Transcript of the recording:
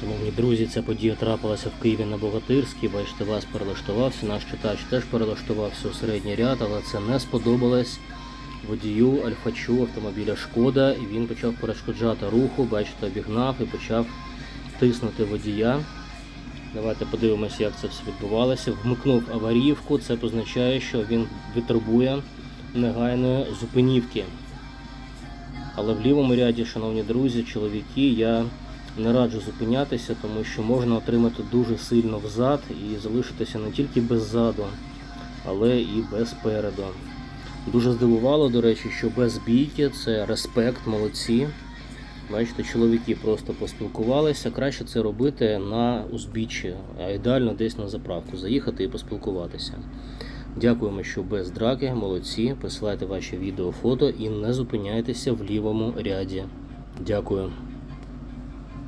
Шановні друзі, ця подія трапилася в Києві на Богатирській. Бачите, вас перелаштувався. Наш читач теж перелаштувався у середній ряд, але це не сподобалось водію Альфачу автомобіля Шкода, і він почав перешкоджати руху. Бачите, обігнав і почав тиснути водія. Давайте подивимося, як це все відбувалося. Вмикнув аварійку. Це позначає, що він витребує негайної зупинівки. Але в лівому ряді, шановні друзі, чоловіки, я не раджу зупинятися, тому що можна отримати дуже сильно взад і залишитися не тільки без заду, але і без переду. Дуже здивувало, до речі, що без бійки це респект, молодці. Бачите, чоловіки просто поспілкувалися. Краще це робити на узбіччі, а ідеально десь на заправку заїхати і поспілкуватися. Дякуємо, що без драки, молодці. Присилайте ваші відео, фото і не зупиняйтеся в лівому ряді. Дякую.